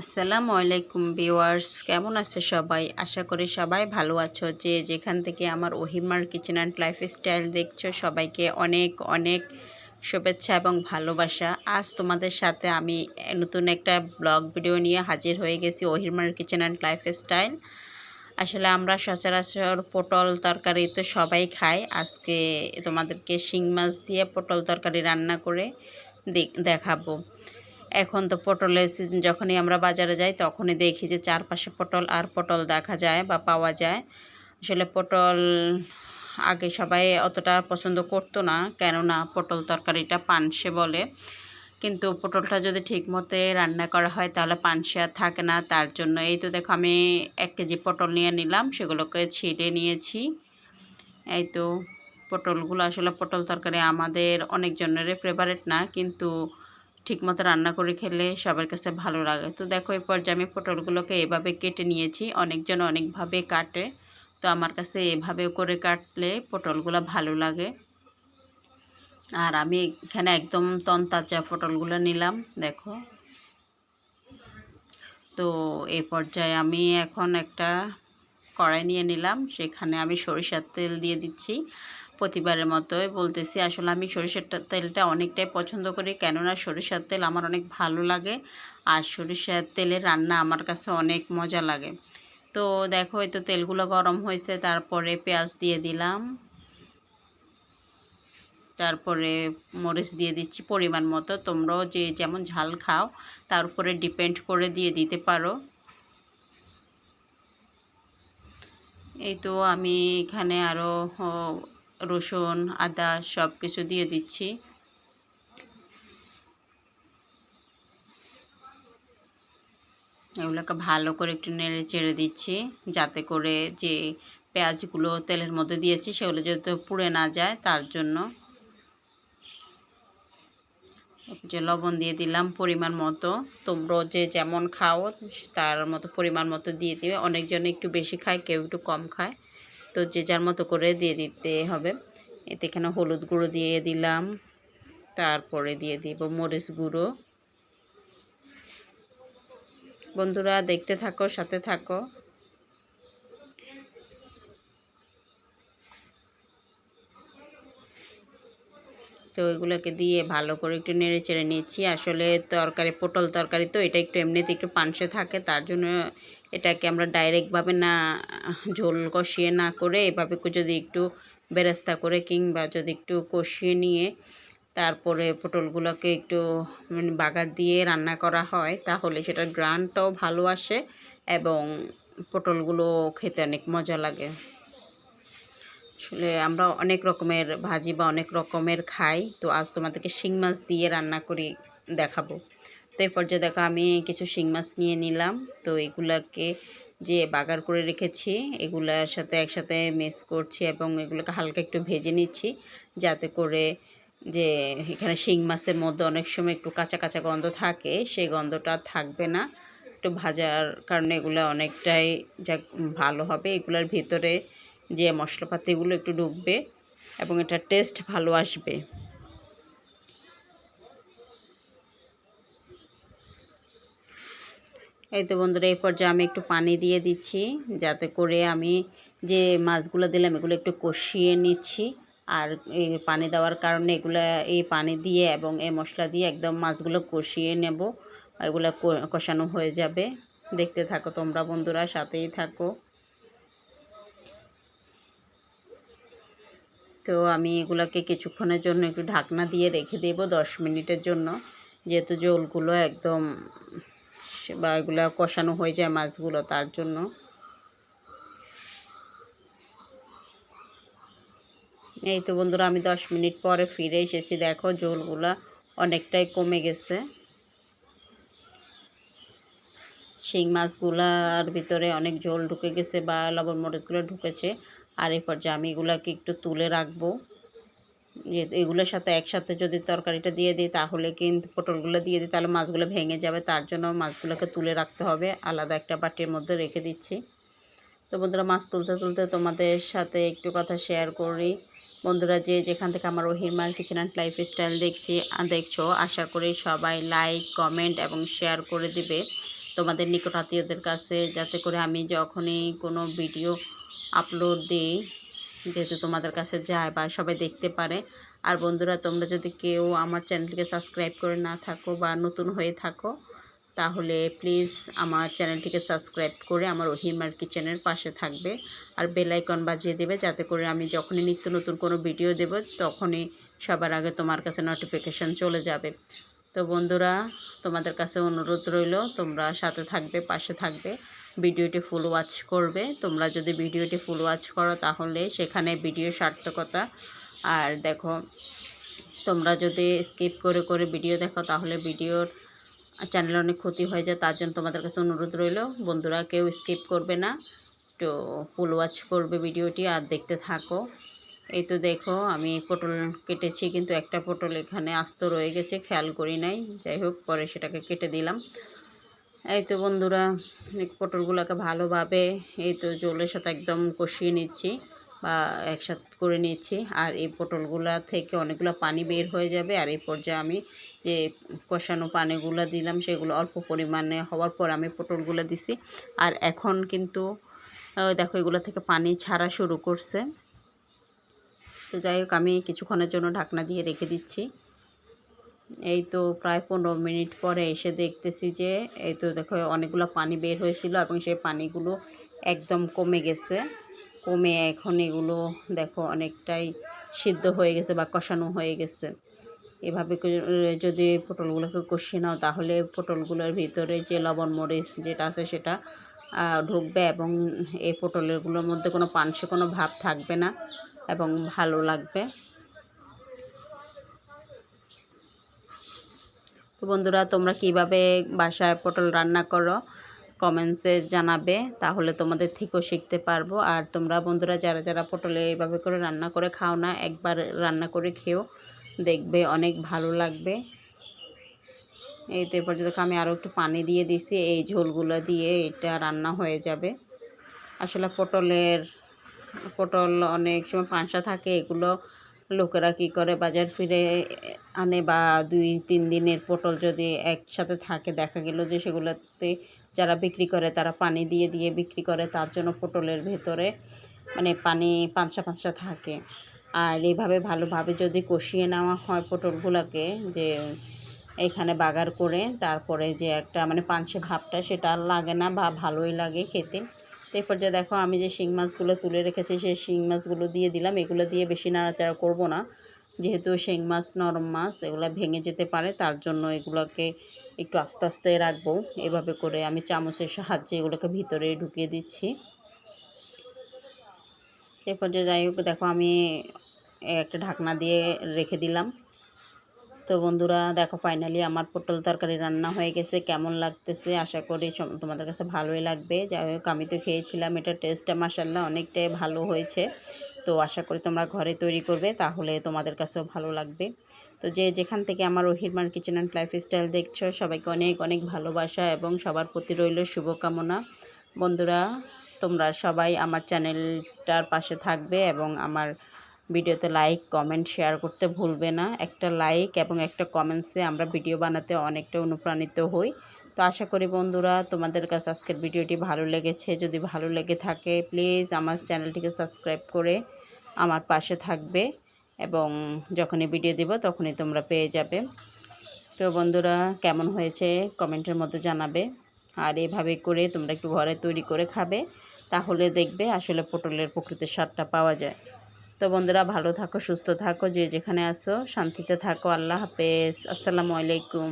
আসসালামু আলাইকুম ভিউয়ার্স, কেমন আছে সবাই? আশা করি সবাই ভালো আছো। যে যেখান থেকে আমার ওহিমার কিচেন অ্যান্ড লাইফস্টাইল দেখছ, সবাইকে অনেক অনেক শুভেচ্ছা এবং ভালোবাসা। আজ তোমাদের সাথে আমি নতুন একটা ব্লগ ভিডিও নিয়ে হাজির হয়ে গেছি ওহিমার কিচেন অ্যান্ড লাইফস্টাইল আসলে আমরা সচরাচর পটল তরকারি তো সবাই খাই। আজকে তোমাদেরকে শিং মাছ দিয়ে পটল তরকারি রান্না করে দেখাবো। এখন তো পটলের সিজন যখনই আমরা বাজারে যাই তখনই দেখি যে চারপাশে পটল আর পটল দেখা যায় বা পাওয়া যায়। আসলে পটল আগে সবাই অতটা পছন্দ করতো না, কেননা পটল তরকারিটা পানসে বলে। কিন্তু পটলটা যদি ঠিক মতে রান্না করা হয় তাহলে পানসে আর থাকে না। তার জন্য এই তো দেখো আমি এক কেজি পটল নিয়ে নিলাম, সেগুলোকে ছিঁড়ে নিয়েছি। এই তো পটলগুলো আসলে পটল তরকারি আমাদের অনেকজনেরই ফেভারেট না, কিন্তু ঠিকমতো রান্না করে খেলে সবার কাছে ভালো লাগে। তো দেখো, এই পর্যায়ে আমি পটলগুলোকে এভাবে কেটে নিয়েছি। অনেকজন অনেকভাবে কাটে। তো আমার কাছে এভাবে করে কাটলে পটলগুলো ভালো লাগে। আর আমি এখানে একদম তন্তাচা পটলগুলো নিলাম, দেখো। তো এ পর্যায়ে আমি এখন একটা কড়াই নিয়ে নিলাম। সেখানে আমি সরিষার তেল দিয়ে দিচ্ছি। প্রতিবারের মতোই বলতেছি, আসলে আমি সরিষার তেলটা অনেকটাই পছন্দ করি। কেননা সরিষার তেল আমার অনেক ভালো লাগে আর সরিষার তেলের রান্না আমার কাছে অনেক মজা লাগে। তো দেখো, এই তো তেলগুলো গরম হয়েছে, তারপরে পেঁয়াজ দিয়ে দিলাম। তারপরে মরিচ দিয়ে দিচ্ছি পরিমাণ মতো। তোমরাও যে যেমন ঝাল খাও, তার উপরে ডিপেন্ড করে দিয়ে দিতে পারো। এই তো আমি এখানে আরও রসুন, আদা সব কিছু দিয়ে দিচ্ছি। এগুলোকে ভালো করে একটু নেড়ে চেড়ে দিচ্ছি, যাতে করে যে পেঁয়াজগুলো তেলের মধ্যে দিয়েছি সেগুলো যাতে পুড়ে না যায়, তার জন্য। যে লবণ দিয়ে দিলাম পরিমাণ মতো তোমরা যে যেমন খাও তার মতো পরিমাণ মতো দিয়ে দিবে। অনেকজন একটু বেশি খায়, কেউ একটু কম খায়। তো যে যার মতো করে দিয়ে দিতে হবে। এতে এখানে হলুদ গুঁড়ো দিয়ে দিলাম। তারপরে দিয়ে দিব মরিচ গুঁড়ো। বন্ধুরা দেখতে থাকো, সাথে থাকো। তো ওইগুলোকে দিয়ে ভালো করে একটু নেড়ে চেড়ে নিচ্ছি। আসলে তরকারি, পটল তরকারি তো এটা একটু এমনিতে একটু পানসে থাকে, তার জন্য এটাকে আমরা ডাইরেক্টভাবে না, ঝোল কষিয়ে না করে এভাবে যদি একটু বেরেস্তা করে কিংবা যদি একটু কষিয়ে নিয়ে তারপরে পটলগুলোকে একটু মানে বাগার দিয়ে রান্না করা হয়, তাহলে সেটার গ্রানটাও ভালো আসে এবং পটলগুলো খেতে অনেক মজা লাগে। আসলে আমরা অনেক রকমের ভাজি বা অনেক রকমের খাই। তো আজ তোমাদেরকে শিং মাছ দিয়ে রান্না করি দেখাবো। তো এই পর্যায়ে দেখো আমি কিছু শিং মাছ নিয়ে নিলাম। তো এগুলাকে যে বাগার করে রেখেছি, এগুলার সাথে একসাথে মিক্স করছি এবং এগুলোকে হালকা একটু ভেজে নিচ্ছি। যাতে করে যে এখানে শিং মাছের মধ্যে অনেক সময় একটু কাঁচা কাঁচা গন্ধ থাকে, সেই গন্ধটা থাকবে না। একটু ভাজার কারণে এগুলো অনেকটাই যা ভালো হবে। এগুলোর ভিতরে যে মশলাপাতিগুলো একটু ঢুকবে এবং এটা টেস্ট ভালো আসবে। এই তো বন্ধুরা, এই পর্যায়ে আমি একটু পানি দিয়ে দিচ্ছি যাতে করে আমি যে মাছগুলো দিলাম এগুলো একটু কষিয়ে নিচ্ছি। আর এই পানি দেওয়ার কারণে এগুলো, এই পানি দিয়ে এবং এই মশলা দিয়ে একদম মাছগুলো কষিয়ে নেব। এগুলো কষানো হয়ে যাবে। দেখতে থাকো তোমরা বন্ধুরা, সাথেই থাকো। তো আমি এগুলোকে কিছুক্ষণের জন্য একটু ঢাকনা দিয়ে রেখে দেব দশ মিনিটের জন্য। যেহেতু জলগুলো একদম বা এগুলো কষানো হয়ে যায় মাছগুলো, তার জন্য। এই তো বন্ধুরা, আমি দশ মিনিট পরে ফিরে এসেছি। দেখো জলগুলা অনেকটাই কমে গেছে। শিং মাছগুলার ভিতরে অনেক জল ঢুকে গেছে বা লবণ মরিচগুলো ঢুকেছে। আর এই পর্যায়ে আমি এগুলাকে একটু তুলে রাখব। এগুলোর সাথে একসাথে যদি তরকারিটা দিয়ে দিই, তাহলে কিন্তু পটলগুলো দিয়ে দিই, তাহলে মাছগুলো ভেঙে যাবে। তার জন্য মাছগুলোকে তুলে রাখতে হবে। আলাদা একটা বাটির মধ্যে রেখে দিচ্ছি। তো বন্ধুরা, মাছ তুলতে তুলতে তোমাদের সাথে একটু কথা শেয়ার করি। বন্ধুরা, যে যেখান থেকে আমার ওহিমার কিচেন অ্যান্ড লাইফ স্টাইল দেখছি দেখছ, আশা করি সবাই লাইক কমেন্ট এবং শেয়ার করে দিবে তোমাদের নিকট আত্মীয়দের কাছে, যাতে করে আমি যখনই কোনো ভিডিও আপলোড দিই, যেহেতু তোমাদের কাছে যায় বা সবাই দেখতে পারে। আর বন্ধুরা, তোমরা যদি কেউ আমার চ্যানেলটিকে সাবস্ক্রাইব করে না থাকো বা নতুন হয়ে থাকো, তাহলে প্লিজ আমার চ্যানেলটিকে সাবস্ক্রাইব করে আমার ওহিমার কিচেনের পাশে থাকবে। আর বেল আইকন বাজিয়ে দেবে যাতে করে আমি যখনই নিত্য নতুন কোনো ভিডিও দেব, তখনই সবার আগে তোমার কাছে নোটিফিকেশান চলে যাবে। তো বন্ধুরা, তোমাদের কাছে অনুরোধ রইল, তোমরা সাথে থাকবে, পাশে থাকবে। ভিডিওটি ফুল ওয়াচ করবে। তোমরা যদি ভিডিওটি ফুল ওয়াচ করো, তাহলে সেখানে ভিডিও সার্থকতা। আর দেখো, তোমরা যদি স্কিপ করে করে ভিডিও দেখো, তাহলে ভিডিওর চ্যানেলে অনেক ক্ষতি হয়ে যায়। তার জন্য তোমাদের কাছে অনুরোধ রইল, বন্ধুরা কেউ স্কিপ করবে না। তো ফুল ওয়াচ করবে ভিডিওটি আর দেখতে থাকো। এই তো দেখো, আমি পটল কেটেছি, কিন্তু একটা পটল এখানে আস্ত রয়ে গেছে, খেয়াল করি নাই। যাই হোক, পরে সেটাকে কেটে দিলাম। এই তো বন্ধুরা পটলগুলোকে ভালোভাবে এই তো জলের সাথে একদম কষিয়ে নিচ্ছি বা একসাথে করে নিচ্ছি। আর এই পটলগুলা থেকে অনেকগুলো পানি বের হয়ে যাবে। আর এই পর্যায়ে আমি যে কষানো পানিগুলো দিলাম, সেগুলো অল্প পরিমাণে হওয়ার পর আমি পটলগুলো দিছি। আর এখন কিন্তু দেখো, এগুলো থেকে পানি ছাড়া শুরু করছে। তো যাই হোক, আমি কিছুক্ষণের জন্য ঢাকনা দিয়ে রেখে দিচ্ছি। এই তো প্রায় পনেরো মিনিট পরে এসে দেখতেছি যে, এই তো দেখো অনেকগুলো পানি বের হয়েছিল এবং সেই পানিগুলো একদম কমে গেছে। কমে এখন এগুলো দেখো অনেকটাই সিদ্ধ হয়ে গেছে বা কষানো হয়ে গেছে। এভাবে যদি পটলগুলোকে কষিয়ে নাও, তাহলে পটলগুলোর ভিতরে যে লবণ মরিচ যেটা আছে সেটা ঢুকবে এবং এই পটলেরগুলোর মধ্যে কোনো পানসে কোনো ভাব থাকবে না এবং ভালো লাগবে। তো বন্ধুরা, তোমরা কীভাবে বাসায় পটল রান্না করো? কমেন্টসে জানাবে, তাহলে তোমাদের থেকেও শিখতে পারব। আর তোমরা বন্ধুরা, যারা যারা পটলে এইভাবে করে রান্না করে খাও না, একবার রান্না করে খেও দেখবে, অনেক ভালো লাগবে। এই তো এরপর দেখো, আমি আরও একটু পানি দিয়ে দিছি এই ঝোলগুলো দিয়ে এটা রান্না হয়ে যাবে। আসলে পটলের, পটল অনেক সময় পাঁচা থাকে, এগুলো লোকেরা কি করে বাজার ফিরে আনে বা দুই, তিন দিনের পটল যদি একসাথে থাকে, দেখা গেল যে সেগুলোতে যারা বিক্রি করে তারা পানি দিয়ে দিয়ে বিক্রি করে, তার জন্য পটলের ভেতরে মানে পানি পাঁচা পাঁচা থাকে। আর এইভাবে ভালোভাবে যদি কষিয়ে নেওয়া হয় পটলগুলোকে, যে এখানে বাগার করে, তারপরে যে একটা মানে পানসে ভাবটা সেটা লাগে না বা ভালোই লাগে খেতে। এরপর যে দেখো, আমি যে শিং মাছগুলো তুলে রেখেছি, সেই শিং মাছগুলো দিয়ে দিলাম। এগুলো দিয়ে বেশি নাড়াচাড়া করব না। যেহেতু শিং মাছ নরম মাছ, এগুলো ভেঙে যেতে পারে, তার জন্য এগুলোকে একটু আস্তে আস্তে রাখব। এভাবে করে আমি চামচের সাহায্যে এগুলোকে ভিতরে ঢুকিয়ে দিচ্ছি। এরপর যে যাই হোক, দেখো আমি একটা ঢাকনা দিয়ে রেখে দিলাম। তো বন্ধুরা, দেখো ফাইনালি আমার পটল তরকারি রান্না হয়ে গেছে। কেমন লাগতেছে? আশা করি তোমাদের কাছে ভালোই লাগবে। যাই হোক, আমি তো খেয়েছিলাম, এটা টেস্টটা মাসাল্লাহ অনেকটাই ভালো হয়েছে। তো আশা করি তোমরা ঘরে তৈরি করবে, তাহলে তোমাদের কাছেও ভালো লাগবে। তো যে যেখান থেকে আমার ওহিরমার কিচেন অ্যান্ড লাইফ স্টাইল দেখছ, সবাইকে অনেক অনেক ভালোবাসা এবং সবার প্রতি রইল শুভকামনা। বন্ধুরা, তোমরা সবাই আমার চ্যানেলটার পাশে থাকবে এবং আমার ভিডিওতে লাইক, কমেন্ট, শেয়ার করতে ভুলবে না। একটা লাইক এবং একটা কমেন্টসে আমরা ভিডিও বানাতে অনেকটা অনুপ্রাণিত হই। তো আশা করি বন্ধুরা, তোমাদের কাছে আজকের ভিডিওটি ভালো লেগেছে। যদি ভালো লেগে থাকে প্লিজ আমার চ্যানেলটিকে সাবস্ক্রাইব করে আমার পাশে থাকবে এবং যখনই ভিডিও দেব তখনই তোমরা পেয়ে যাবে। তো বন্ধুরা, কেমন হয়েছে কমেন্টের মধ্যে জানাবে। আর এভাবে করে তোমরা একটু ঘরে তৈরি করে খাবে, তাহলে দেখবে আসলে পটলের প্রকৃতির স্বাদটা পাওয়া যায়। তো বন্ধুরা, ভালো থাকো, সুস্থ থাকো, যে যেখানে আসো শান্তিতে থাকো। আল্লাহ হাফেজ। আসসালামু আলাইকুম।